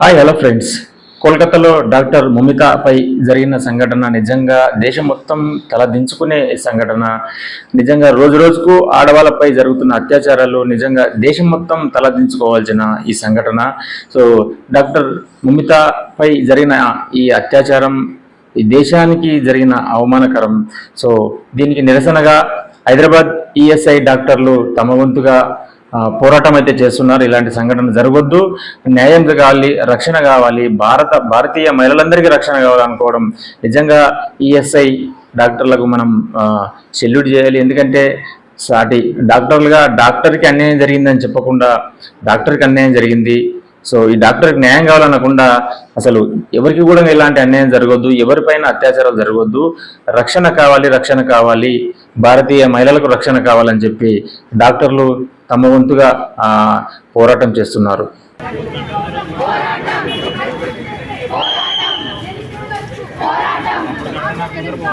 Hi hello friends కోల్కతాలో doctor ముమితాపై జరిగిన సంఘటన నిజంగా దేశం మొత్తం తలదించుకునే సంఘటన. నిజంగా రోజు రోజుకు ఆడవాళ్ళపై జరుగుతున్న అత్యాచారాలు నిజంగా దేశం మొత్తం తలదించుకోవాల్సిన ఈ సంఘటన. సో డాక్టర్ ముమితాపై జరిగిన ఈ అత్యాచారం ఈ దేశానికి జరిగిన అవమానకరం. సో దీనికి నిరసనగా హైదరాబాద్ ఈఎస్ఐ డాక్టర్లు తమ వంతుగా పోరాటం అయితే చేస్తున్నారు. ఇలాంటి సంఘటన జరగొద్దు. న్యాయం కావాలి రక్షణ కావాలి. భారత భారతీయ మహిళలందరికీ రక్షణ కావాలనుకోవడం. నిజంగా ఈఎస్ఐ డాక్టర్లకు మనం సెల్యూట్ చేయాలి. ఎందుకంటే సాటి డాక్టర్లుగా డాక్టర్కి అన్యాయం జరిగిందని చెప్పకుండా డాక్టర్కి అన్యాయం జరిగింది. సో ఈ డాక్టర్కి న్యాయం కావాలనకుండా అసలు ఎవరికి కూడా ఇలాంటి అన్యాయం జరగొద్దు. ఎవరిపైన అత్యాచారాలు జరగొద్దు. రక్షణ కావాలి రక్షణ కావాలి. భారతీయ మహిళలకు రక్షణ కావాలని చెప్పి డాక్టర్లు తమ వంతుగా పోరాటం చేస్తున్నారు. ధర్మం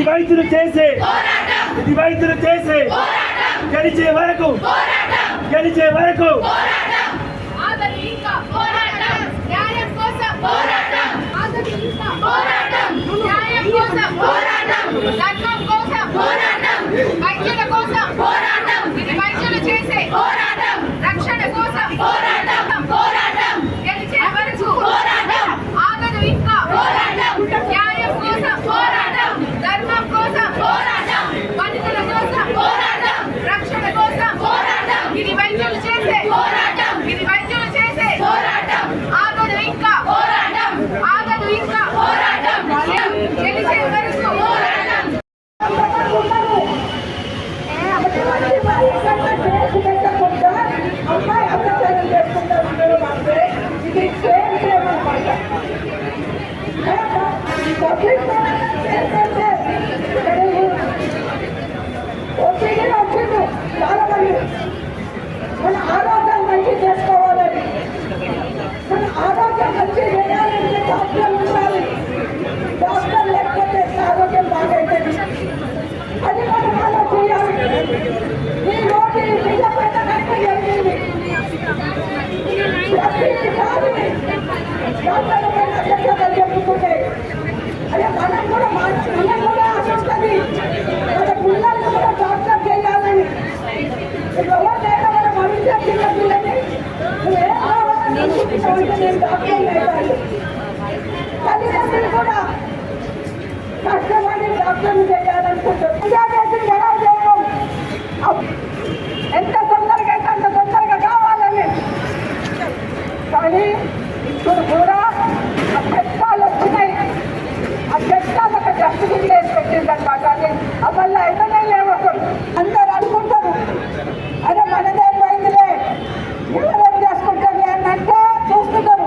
ఇది వైద్యులు చేసే ఇది వైద్యులు చేసే గెలిచే వరకు గెలిచే వరకు పోరాటం న్యాయం కోసం పోరాటం ఆగదు ఇంకా పోరాటం న్యాయం కోసం పోరాటం ధర్మం కోసం పోరాటం వైద్యుల కోసం పోరాటం ఇది వైద్యులు చేసే పోరాటం రక్షణ కోసం పోరాటం పోరాటం గెలిచే వరకు పోరాటం ఆగదు ఇంకా పోరాటం న్యాయం కోసం పోరాటం ధర్మం కోసం పోరాటం మనుషుల కోసం పోరాటం రక్షణ కోసం పోరాటం ఇది వైద్యులు చేసే పోరాటం ఇది వైద్యులు చేసే పోరాటం ఆగదు ఇంకా పోరాటం ఆగదు ఇంకా పోరాటం గెలిచే వరకు పోరాటం మన ఆరోగ్యం మంచి చేసుకోవాలని మన ఆరోగ్యం మంచి చేయాలంటే డాక్టర్ ఉండాలి డాక్టర్ లేకపోతే ఆరోగ్యం బాగైతుంది అది మనం అలా చేయాలి ఈ రోజు ఈ బిడ్డ పెద్ద కట్ట జరిగింది ప్రతిసారి డాక్టర్ పైన అభ్యర్థులు చెప్పుకుంటే అదే మనం కూడా మా- మనం కూడా ఆశిస్తుంది మన పిల్లల్ని కూడా డాక్టర్ చేయాలని ఎవరు లేక మన మనుషుల చిన్న పిల్లని నువ్వే ఆరోగ్యం నేను డాక్టర్ లేవాలి తల్లిదండ్రులు కూడా కష్టం డాక్టర్ని చేయాలనుకుంటారు విద్యార్థులు ఎలా చేయడం అప్- ఎంత తొందరగా అయితే అంత తొందరగా కావాలని కానీ ఇప్పుడు కూడా ఆ చట్టాలు వచ్చినాయి ఆ చట్టాలు ఒక డస్ట్బిన్ వేసి పెట్టిందన్నమాట అది అమల్లో అయితేనే లేవు అసలు అందరు అనుకుంటారు అరే మనదే పోయిందిలే ఎవరేం చేసుకుంటారు అని అంటే చూస్తున్నారు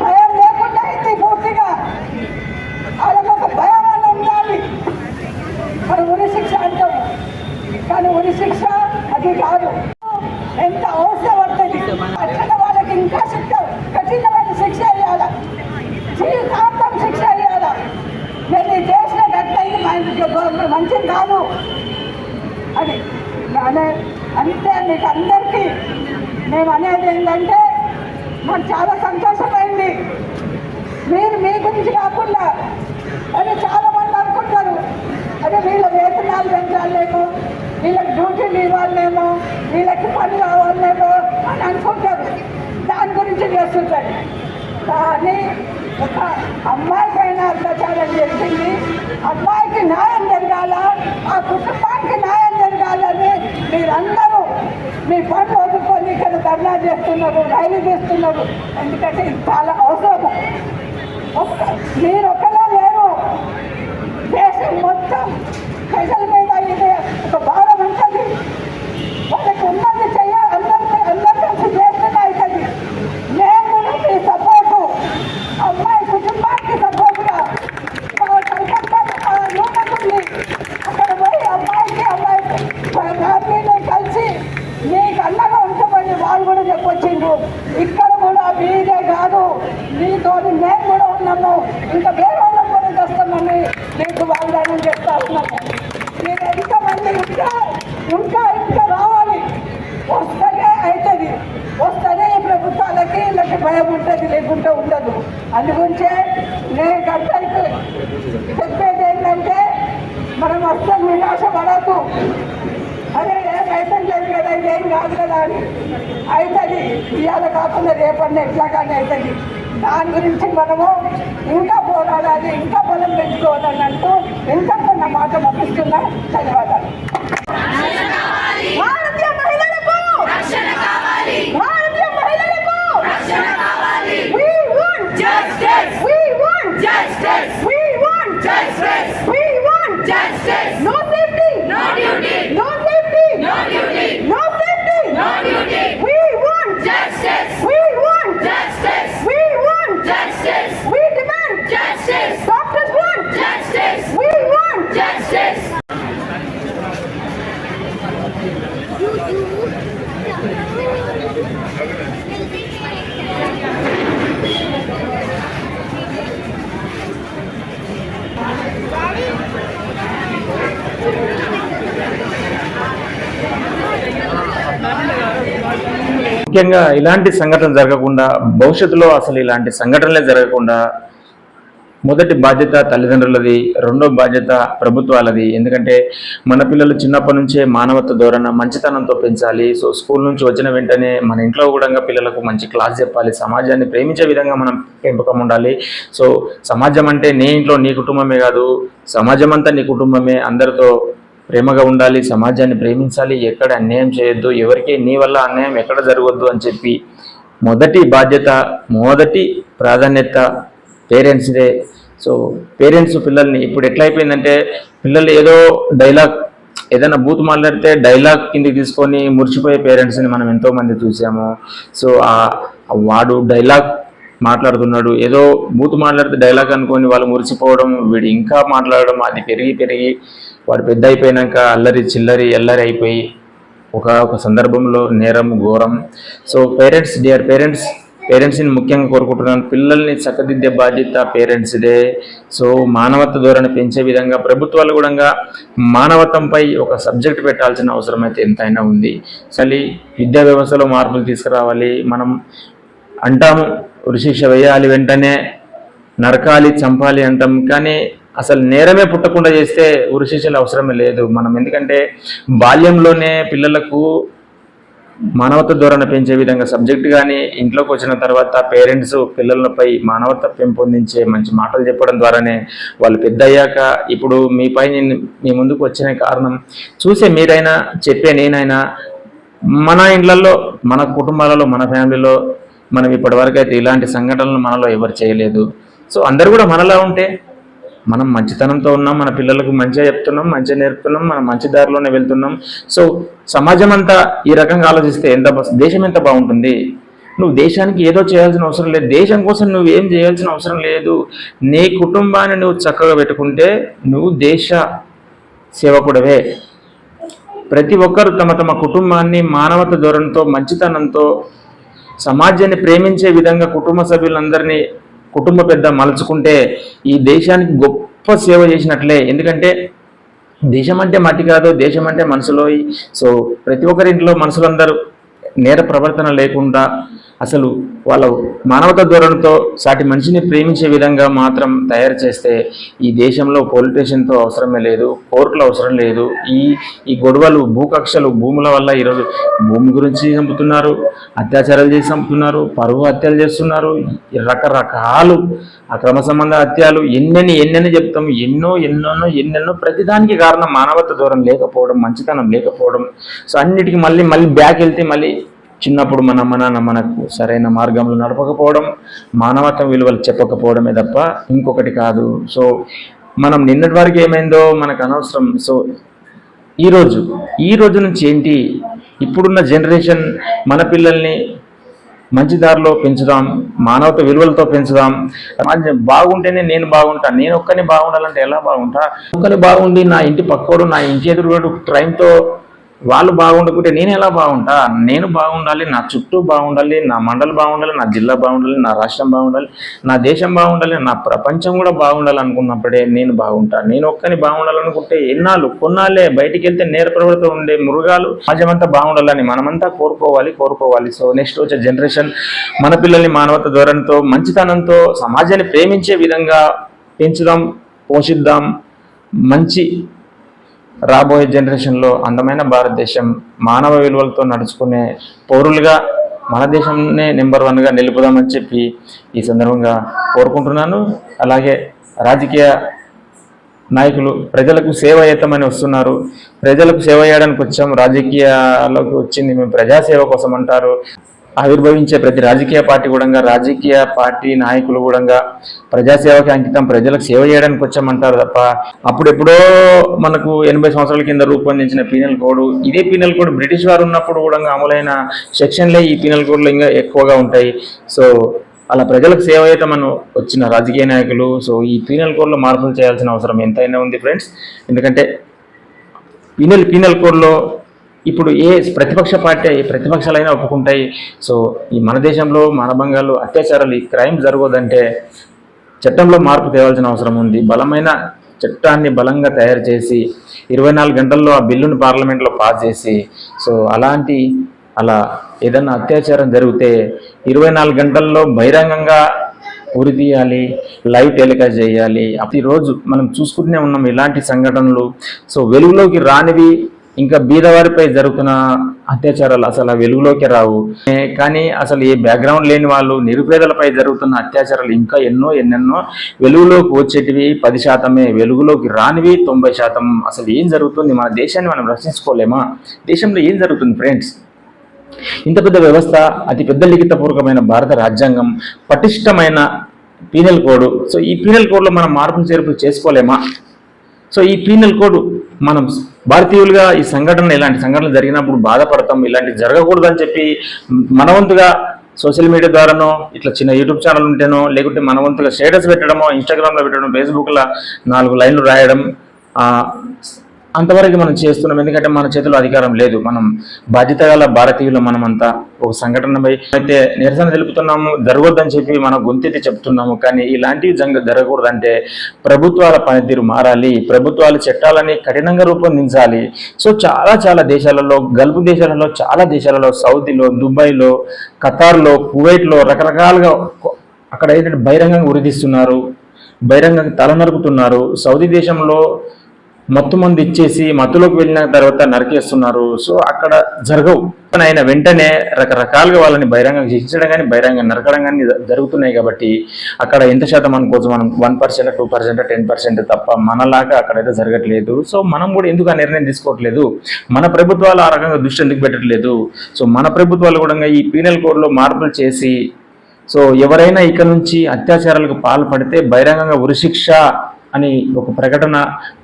భయం లేకుండా అయింది పూర్తిగా వాళ్ళకు ఒక భయం అన్న ఉండాలి మరి ఉరి శిక్ష అంటాం కానీ ఉరి శిక్ష అది కాదు. ఎంత అవసరం పడుతుంది వచ్చిన వాళ్ళకి ఇంకా శిక్ష కఠినమైన శిక్ష ఇవ్వాల జీవితాంతం శిక్ష వేయాలి నేను చేసిన గట్టయింది మా ఇంటికి మంచిది కాదు. అని అనే అంతే మీకు అందరికీ మేము అనేది ఏంటంటే మాకు చాలా సంతోషమైంది. మీరు మీ గురించి కాకుండా అని చాలా మంది అనుకుంటారు. అదే వీళ్ళ వేతనాలు పెంచాలి లేకు వీళ్ళకి డ్యూటీలు ఇవ్వాలేమో వీళ్ళకి పని కావాలేమో అని అనుకుంటారు. దాని గురించి చేస్తుంటారు. కానీ ఒక అమ్మాయికైనా అత్యాచారం జరిగింది. అమ్మాయికి న్యాయం జరగాల ఆ కుటుంబానికి న్యాయం జరగాలని మీరందరూ మీ పనులు వదులుకొని ఇక్కడ ధర్నా చేస్తున్నారు రైలు చేస్తున్నారు. ఎందుకంటే ఇది చాలా అవసరం. మీరు ఒకలా లేరు. దేశం మొత్తం ప్రజల మీద ఇది ఒక భారం ఉంటుంది వాళ్ళకి ఉన్నది చెయ్యాలి అందరికీ అందరి కలిసి చేస్తేనే అవుతుంది నేను కూడా మీ సపోర్టు అమ్మాయి కుటుంబానికి సపోర్టుగా మా కలకత్తాలో మా యూనిట్ ఉంది అక్కడ పోయి అమ్మాయికి అమ్మాయి ఫ్యామిలీని కలిసి మీకు అండగా ఉంటామని వాళ్ళు కూడా చెప్పొచ్చిండ్రు ఇక్కడ కూడా మీరే కాదు మీతో మేము కూడా ఉన్నాము ఇంకా వేరే వాళ్ళం కూడా చేస్తామని మీకు వాగ్దానం చేస్తా ఉన్నాము మీరు ఎంతమంది ఇంకా ఇంకా ఇంకా రావాలి. వస్తేనే అవుతుంది వస్తేనే ఈ ప్రభుత్వాలకి వీళ్ళకి భయం ఉంటుంది లేకుంటే ఉండదు. అందుగురించే నేను గంటలకు చెప్పేది ఏంటంటే మనం అస్సలు వినాశపడదు అదే రేపు లేదు కదా ఇదేం కాదు కదా అని. అవుతుంది ఇవాళ కాకుండా రేపన్నా ఎట్లా కానీ అవుతుంది దాని గురించి మనము ఇంకా పోరాడాలి ఇంకా బలం పెంచుకోవాలని అంటూ ఇంకా మాట పంపిస్తున్నా ధన్యవాదాలు. ముఖ్యంగా ఇలాంటి సంఘటన జరగకుండా భవిష్యత్తులో అసలు ఇలాంటి సంఘటనలే జరగకుండా మొదటి బాధ్యత తల్లిదండ్రులది రెండో బాధ్యత ప్రభుత్వాలది. ఎందుకంటే మన పిల్లలు చిన్నప్పటి నుంచే మానవత్వ ధోరణ మంచితనంతో పెంచాలి. సో స్కూల్ నుంచి వచ్చిన వెంటనే మన ఇంట్లో కూడా పిల్లలకు మంచి క్లాస్ చెప్పాలి. సమాజాన్ని ప్రేమించే విధంగా మనం పెంపకం ఉండాలి. సో సమాజం అంటే నీ ఇంట్లో నీ కుటుంబమే కాదు సమాజం అంతా నీ కుటుంబమే. అందరితో ప్రేమగా ఉండాలి సమాజాన్ని ప్రేమించాలి. ఎక్కడ అన్యాయం చేయొద్దు ఎవరికి నీ వల్ల అన్యాయం ఎక్కడ జరగవద్దు అని చెప్పి మొదటి బాధ్యత మొదటి ప్రాధాన్యత పేరెంట్స్దే సో పేరెంట్స్ పిల్లల్ని ఇప్పుడు ఎట్లా అయిపోయిందంటే పిల్లలు ఏదో డైలాగ్ ఏదైనా బూత్ మాట్లాడితే డైలాగ్ కిందకి తీసుకొని మురిచిపోయే పేరెంట్స్ని మనం ఎంతోమంది చూసాము. సో వాడు డైలాగ్ మాట్లాడుతున్నాడు. ఏదో బూత్ మాట్లాడితే డైలాగ్ అనుకొని వాళ్ళు మురిసిపోవడం వీడు ఇంకా మాట్లాడడం అది పెరిగి పెరిగి వాడు పెద్ద అయిపోయినాక అల్లరి చిల్లరి అల్లరి అయిపోయి ఒక ఒక సందర్భంలో నేరం ఘోరం. సో పేరెంట్స్ డియర్ పేరెంట్స్ పేరెంట్స్ని ముఖ్యంగా కోరుకుంటున్నాను. పిల్లల్ని చక్కదిద్దే బాధ్యత పేరెంట్స్దే సో మానవత్వ ధోరణి పెంచే విధంగా ప్రభుత్వాలు కూడా మానవత్వంపై ఒక సబ్జెక్ట్ పెట్టాల్సిన అవసరం అయితే ఎంతైనా ఉంది. చలి విద్యా వ్యవస్థలో మార్పులు తీసుకురావాలి. మనం అంటాము ఉరిశిక్ష వేయాలి వెంటనే నరకాలి చంపాలి అంటాం. కానీ అసలు నేరమే పుట్టకుండా చేస్తే ఉరిశిక్షలు అవసరమే లేదు. మనం ఎందుకంటే బాల్యంలోనే పిల్లలకు మానవత్వ ధోరణ పెంచే విధంగా సబ్జెక్ట్ కానీ ఇంట్లోకి వచ్చిన తర్వాత పేరెంట్స్ పిల్లలపై మానవత్వ పెంపొందించే మంచి మాటలు చెప్పడం ద్వారానే వాళ్ళు పెద్ద అయ్యాక ఇప్పుడు మీపై నేను మీ ముందుకు వచ్చిన కారణం. చూసే మీరైనా చెప్పే నేనైనా మన ఇండ్లలో మన కుటుంబాలలో మన ఫ్యామిలీలో మనం ఇప్పటివరకు అయితే ఇలాంటి సంఘటనలు మనలో ఎవరు చేయలేదు. సో అందరు కూడా మనలా ఉంటే మనం మంచితనంతో ఉన్నాం మన పిల్లలకు మంచిగా చెప్తున్నాం మంచిగా నేర్పుతున్నాం మనం మంచి దారిలోనే వెళ్తున్నాం. సో సమాజం అంతా ఈ రకంగా ఆలోచిస్తే ఎంత దేశం ఎంత బాగుంటుంది? నువ్వు దేశానికి ఏదో చేయాల్సిన అవసరం లేదు. దేశం కోసం నువ్వు ఏం చేయాల్సిన అవసరం లేదు. నీ కుటుంబాన్ని నువ్వు చక్కగా పెట్టుకుంటే నువ్వు దేశ సేవకుడవే. ప్రతి ఒక్కరు తమ తమ కుటుంబాన్ని మానవత ధోరణితో మంచితనంతో సమాజాన్ని ప్రేమించే విధంగా కుటుంబ సభ్యులందరినీ కుటుంబ పెద్ద మలుచుకుంటే ఈ దేశానికి గొప్ప సేవ చేసినట్లే. ఎందుకంటే దేశం అంటే మట్టి కాదు దేశం అంటే మనసులో సో ప్రతి ఒక్కరి ఇంట్లో మనుషులందరూ నేర ప్రవర్తన లేకుండా అసలు వాళ్ళ మానవత ధోరణితో సాటి మనిషిని ప్రేమించే విధంగా మాత్రం తయారు చేస్తే ఈ దేశంలో పొలిటీషియన్తో అవసరమే లేదు కోర్టులు అవసరం లేదు. ఈ ఈ గొడవలు భూకక్షలు భూముల వల్ల ఈరోజు భూమి గురించి చంపుతున్నారు అత్యాచారాలు చేసి చంపుతున్నారు పరువు హత్యలు చేస్తున్నారు రకరకాలు అక్రమ సంబంధ హత్యలు ఎన్నెన్ని ఎన్నెన్ని చెప్తాం ఎన్నో ఎన్నెన్నో ఎన్నెన్నో ప్రతిదానికి కారణం మానవత దూరం లేకపోవడం మంచితనం లేకపోవడం. సో అన్నిటికీ మళ్ళీ మళ్ళీ బ్యాక్ వెళ్తే మళ్ళీ చిన్నప్పుడు మన అమ్మ నాన్న మనకు సరైన మార్గంలో నడపకపోవడం మానవత్వం విలువలు చెప్పకపోవడమే తప్ప ఇంకొకటి కాదు. సో మనం నిన్నటి వరకు ఏమైందో మనకు అనవసరం. సో ఈరోజు ఈ రోజు నుంచి ఏంటి? ఇప్పుడున్న జనరేషన్ మన పిల్లల్ని మంచి దారిలో పెంచుదాం మానవత విలువలతో పెంచుదాం. సమాజం బాగుంటేనే నేను బాగుంటా నేను ఒక్కని బాగుండాలంటే ఎలా బాగుంటా? ఒక్కని బాగుండి నా ఇంటి పక్కోడు నా ఇంటి ఎదురుగడు క్రైమ్తో వాళ్ళు బాగుండకుంటే నేను ఎలా బాగుంటా? నేను బాగుండాలి నా చుట్టూ బాగుండాలి నా మండలి బాగుండాలి నా జిల్లా బాగుండాలి నా రాష్ట్రం బాగుండాలి నా దేశం బాగుండాలి నా ప్రపంచం కూడా బాగుండాలి అనుకున్నప్పుడే నేను బాగుంటా. నేను ఒక్కని బాగుండాలనుకుంటే ఎన్నాళ్ళు కొన్నాళ్ళే బయటికి వెళ్తే నేర ప్రవృత్తి ఉండే మృగాలు సమాజమంతా బాగుండాలని మనమంతా కోరుకోవాలి కోరుకోవాలి. సో నెక్స్ట్ వచ్చే జనరేషన్ మన పిల్లల్ని మానవత ధోరణితో మంచితనంతో సమాజాన్ని ప్రేమించే విధంగా పెంచుదాం పోషిద్దాం మంచి రాబోయే జనరేషన్లో అందమైన భారతదేశం మానవ విలువలతో నడుచుకునే పౌరులుగా మన దేశంనే నెంబర్ వన్గా నిలుపుదామని చెప్పి ఈ సందర్భంగా కోరుకుంటున్నాను. అలాగే రాజకీయ నాయకులు ప్రజలకు సేవ చేద్దామని వస్తున్నారు. ప్రజలకు సేవ చేయడానికి వచ్చాం రాజకీయాలకు వచ్చింది. మేము ప్రజాసేవ కోసం అంటారు. ఆవిర్భవించే ప్రతి రాజకీయ పార్టీ కూడా రాజకీయ పార్టీ నాయకులు కూడా ప్రజాసేవకి అంకితం ప్రజలకు సేవ చేయడానికి వచ్చామంటారు తప్ప అప్పుడెప్పుడో మనకు ఎనభై సంవత్సరాల కింద రూపొందించిన పీనల్ కోడ్ ఇదే పీనల్ కోడ్ బ్రిటిష్ వారు ఉన్నప్పుడు కూడా అమలైన సెక్షన్లే ఈ పీనల్ కోడ్లు ఇంకా ఎక్కువగా ఉంటాయి. సో అలా ప్రజలకు సేవ అయితే మనం వచ్చిన రాజకీయ నాయకులు సో ఈ పీనల్ కోడ్లో మార్పులు చేయాల్సిన అవసరం ఎంతైనా ఉంది ఫ్రెండ్స్. ఎందుకంటే పీనల్ పీనల్ కోడ్లో ఇప్పుడు ఏ ప్రతిపక్ష పార్టీ ఏ ప్రతిపక్షాలైనా ఒప్పుకుంటాయి. సో ఈ మన దేశంలో మానభంగాలు అత్యాచారాలు ఈ క్రైమ్ జరగదంటే చట్టంలో మార్పు తేవాల్సిన అవసరం ఉంది. బలమైన చట్టాన్ని బలంగా తయారు చేసి ఇరవై నాలుగు గంటల్లో ఆ బిల్లును పార్లమెంట్లో పాస్ చేసి సో అలాంటి అలా ఏదన్నా అత్యాచారం జరిగితే ఇరవై నాలుగు గంటల్లో బహిరంగంగా ఉరి తీయాలి లైవ్ టెలికాస్ట్ చేయాలి. ప్రతిరోజు మనం చూసుకుంటూనే ఉన్నాం ఇలాంటి సంఘటనలు. సో వెలుగులోకి రానివి ఇంకా బీదవారిపై జరుగుతున్న అత్యాచారాలు అసలు వెలుగులోకి రావు. కానీ అసలు ఏ బ్యాక్గ్రౌండ్ లేని వాళ్ళు నిరుపేదలపై జరుగుతున్న అత్యాచారాలు ఇంకా ఎన్నో ఎన్నెన్నో వెలుగులోకి వచ్చేటివి. పది శాతమే వెలుగులోకి రానివి తొంభై శాతం అసలు ఏం జరుగుతుంది? మన దేశాన్ని మనం రక్షించుకోలేమా? దేశంలో ఏం జరుగుతుంది ఫ్రెండ్స్ ఇంత పెద్ద వ్యవస్థ అతి పెద్ద లిఖితపూర్వకమైన భారత రాజ్యాంగం పటిష్టమైన పీనల్ కోడ్ సో ఈ పీనల్ కోడ్లో మనం మార్పులు చేర్పులు చేసుకోలేమా? సో ఈ పీనల్ కోడ్ మనం భారతీయులుగా ఈ సంఘటన ఇలాంటి సంఘటనలు జరిగినప్పుడు బాధపడతాం ఇలాంటి జరగకూడదని చెప్పి మనవంతుగా సోషల్ మీడియా ద్వారానో ఇట్లా చిన్న యూట్యూబ్ ఛానల్ ఉంటేనో లేకుంటే మనవంతుగా స్టేటస్ పెట్టడమో ఇన్స్టాగ్రామ్లో పెట్టడం ఫేస్బుక్లో నాలుగు లైన్లు రాయడం అంతవరకు మనం చేస్తున్నాం. ఎందుకంటే మన చేతిలో అధికారం లేదు. మనం బాధ్యత గల భారతీయులు మనమంతా ఒక సంఘటనపై అయితే నిరసన తెలుపుతున్నాము జరగొద్దని చెప్పి మనం గొంతెత్తి చెప్తున్నాము. కానీ ఇలాంటివి జంగ జరగకూడదంటే ప్రభుత్వాల పనితీరు మారాలి. ప్రభుత్వాలు చట్టాలని కఠినంగా రూపొందించాలి. సో చాలా చాలా దేశాలలో గల్ఫ్ దేశాలలో చాలా దేశాలలో సౌదీలో దుబాయ్లో ఖతార్లో కువైట్లో రకరకాలుగా అక్కడ ఏంటంటే బహిరంగంగా ఉరిదిస్తున్నారు. బహిరంగంగా తల నరుకుతున్నారు సౌదీ దేశంలో మత్తు మంది ఇచ్చేసి మత్తులోకి వెళ్ళిన తర్వాత నరికేస్తున్నారు. సో అక్కడ జరగవు. ఆయన వెంటనే రకరకాలుగా వాళ్ళని బహిరంగ శిక్షించడం కానీ బహిరంగ నరకడం కానీ జ- జరుగుతున్నాయి కాబట్టి అక్కడ ఎంత శాతం అనుకోవచ్చు మనం? One percent two percent ten percent తప్ప మనలాగా అక్కడైతే జరగట్లేదు. సో మనం కూడా ఎందుకు ఆ నిర్ణయం తీసుకోవట్లేదు? మన ప్రభుత్వాలు ఆ రకంగా దృష్టి ఎందుకు పెట్టట్లేదు? సో మన ప్రభుత్వాలు కూడా ఈ పీనల్ కోడ్లో మార్పులు చేసి సో ఎవరైనా ఇక నుంచి అత్యాచారాలకు పాల్పడితే బహిరంగంగా ఉరిశిక్ష అని ఒక ప్రకటన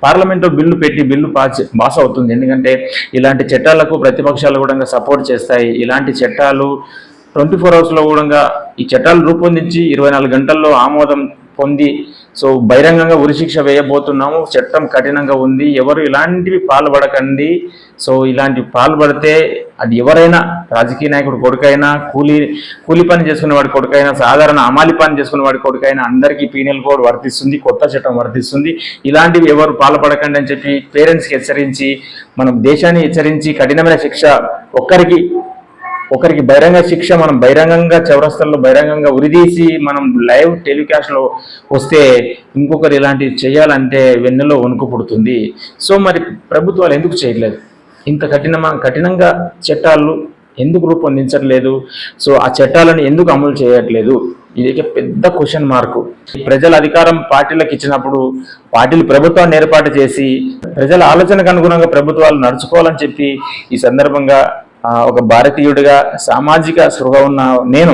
పార్లమెంట్లో బిల్లు పెట్టి బిల్లు పాస్ పాస్ అవుతుంది. ఎందుకంటే ఇలాంటి చట్టాలకు ప్రతిపక్షాలు కూడా సపోర్ట్ చేస్తాయి. ఇలాంటి చట్టాలు ట్వంటీ ఫోర్ అవర్స్లో కూడా ఈ చట్టాలు రూపొందించి ఇరవై నాలుగు గంటల్లో ఆమోదం పొంది సో బహిరంగంగా ఉరిశిక్ష వేయబోతున్నాము. చట్టం కఠినంగా ఉంది. ఎవరు ఇలాంటివి పాల్పడకండి. సో ఇలాంటివి పాల్పడితే అది ఎవరైనా రాజకీయ నాయకుడు కొడుకైనా కూలీ కూలి పని చేసుకునే వాడి కొడుకైనా సాధారణ అమాలి పని చేసుకునే వాడి కొడుకైనా అందరికీ పీనల్ కోడ్ వర్తిస్తుంది కొత్త చట్టం వర్తిస్తుంది. ఇలాంటివి ఎవరు పాల్పడకండి అని చెప్పి పేరెంట్స్కి హెచ్చరించి మనం దేశాన్ని హెచ్చరించి కఠినమైన శిక్ష ఒక్కరికి ఒకరికి బహిరంగ శిక్ష మనం బహిరంగంగా చౌరస్తల్లో బహిరంగంగా ఉరిదీసి మనం లైవ్ టెలికాస్ట్లో వస్తే ఇంకొకరు ఇలాంటివి చేయాలంటే వెన్నెలో వణుకు పుడుతుంది. సో మరి ప్రభుత్వాలు ఎందుకు చేయట్లేదు? ఇంత కఠినమా కఠినంగా చట్టాలు ఎందుకు రూపొందించట్లేదు? సో ఆ చట్టాలను ఎందుకు అమలు చేయట్లేదు? ఇది పెద్ద క్వశ్చన్ మార్కు. ప్రజల అధికారం పార్టీలకు ఇచ్చినప్పుడు పార్టీలు ప్రభుత్వాన్ని ఏర్పాటు చేసి ప్రజల ఆలోచనకు అనుగుణంగా ప్రభుత్వాలు నడుచుకోవాలని చెప్పి ఈ సందర్భంగా ఒక భారతీయుడిగా సామాజిక స్పృహ ఉన్న నేను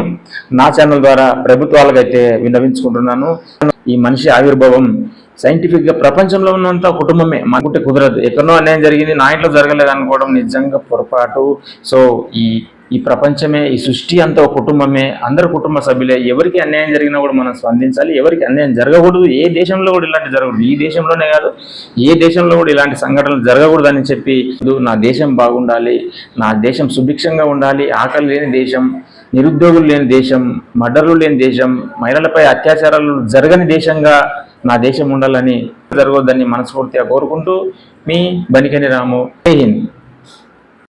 నా ఛానల్ ద్వారా ప్రభుత్వాలకైతే విన్నవించుకుంటున్నాను. ఈ మనిషి ఆవిర్భావం సైంటిఫిక్గా ప్రపంచంలో ఉన్నంత కుటుంబమే. మనకుంటే కుదరదు. ఎక్కడో అన్యాయం జరిగింది నా ఇంట్లో జరగలేదు అనుకోవడం నిజంగా పొరపాటు. సో ఈ ఈ ప్రపంచమే ఈ సృష్టి అంతా ఒక కుటుంబమే. అందరు కుటుంబ సభ్యులే. ఎవరికి అన్యాయం జరిగినా కూడా మనం స్పందించాలి. ఎవరికి అన్యాయం జరగకూడదు. ఏ దేశంలో కూడా ఇలాంటి జరగకూడదు. ఈ దేశంలోనే కాదు ఏ దేశంలో కూడా ఇలాంటి సంఘటనలు జరగకూడదని చెప్పి నా దేశం బాగుండాలి. నా దేశం సుభిక్షంగా ఉండాలి. ఆకలి లేని దేశం నిరుద్యోగులు లేని దేశం మర్డర్లు లేని దేశం మహిళలపై అత్యాచారాలు జరగని దేశంగా నా దేశం ఉండాలని జరగొద్దని మనస్ఫూర్తిగా కోరుకుంటూ మీ బనికని రాము. జై హింద్.